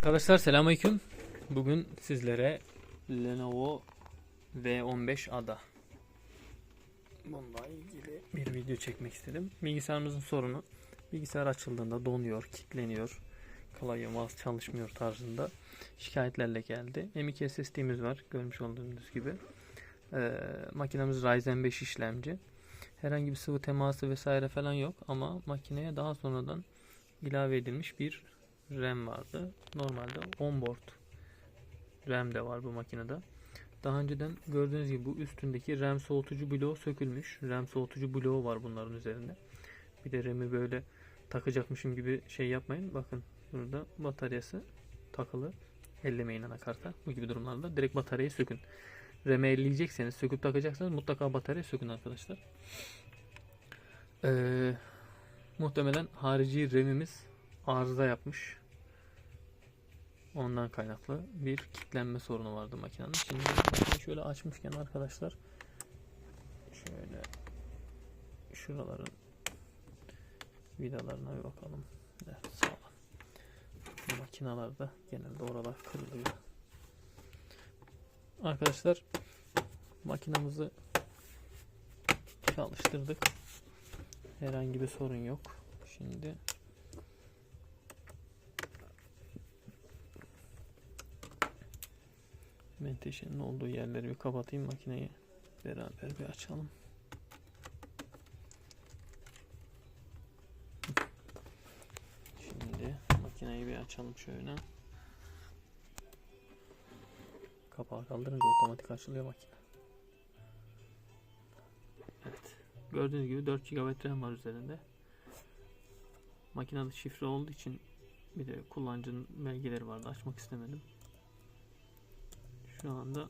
Arkadaşlar selamünaleyküm. Bugün sizlere Lenovo V15 Ada bununla ilgili bir video çekmek istedim. Bilgisayarımızın sorunu bilgisayar açıldığında donuyor, kilitleniyor, klavye mouse çalışmıyor tarzında şikayetlerle geldi. M.2 SSD'miz var görmüş olduğunuz gibi. Ee, makinemiz Ryzen 5 işlemci. Herhangi bir sıvı teması vesaire falan yok ama makineye daha sonradan ilave edilmiş bir RAM vardı. Normalde onboard RAM de var bu makinede. Daha önceden gördüğünüz gibi bu üstündeki RAM soğutucu bloğu sökülmüş. RAM soğutucu bloğu var bunların üzerinde. Bir de RAM'i böyle takacakmışım gibi şey yapmayın. Bakın burada bataryası takılı. Ellemeyin anakarta. Bu gibi durumlarda direkt bataryayı sökün. RAM'i elleyecekseniz, söküp takacaksanız mutlaka bataryayı sökün arkadaşlar. Ee, muhtemelen harici RAM'imiz arıza yapmış. Ondan kaynaklı bir kilitlenme sorunu vardı makinenin. Şimdi makineyi şöyle açmışken arkadaşlar şöyle şuraların vidalarına bir bakalım. Evet sağlam. Bu makinalarda genelde oralar kırılıyor. Arkadaşlar makinamızı çalıştırdık. Herhangi bir sorun yok. Şimdi menteşenin olduğu yerleri bir kapatayım makineyi beraber bir açalım. Şimdi makineyi bir açalım şöyle. Kapağı kaldırınca otomatik açılıyor makine. Evet. Gördüğünüz gibi 4 GB RAM var üzerinde. Makinede şifre olduğu için bir de kullanıcının belgeleri vardı. Açmak istemedim. Şu anda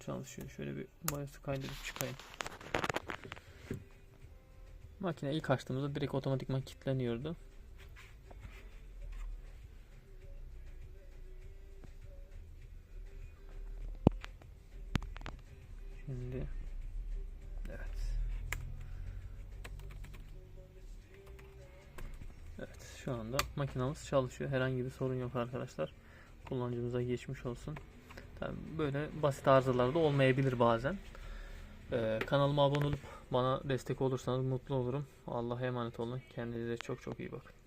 çalışıyor. Şöyle bir BIOS'u kaydedip çıkayım. Makine ilk açtığımızda direkt otomatikman kilitleniyordu. Şimdi evet. Evet şu anda makinamız çalışıyor. Herhangi bir sorun yok arkadaşlar. Kullanıcımıza geçmiş olsun. Böyle basit arızalar da olmayabilir bazen. Ee, kanalıma abone olup bana destek olursanız mutlu olurum. Allah'a emanet olun. Kendinize çok çok iyi bakın.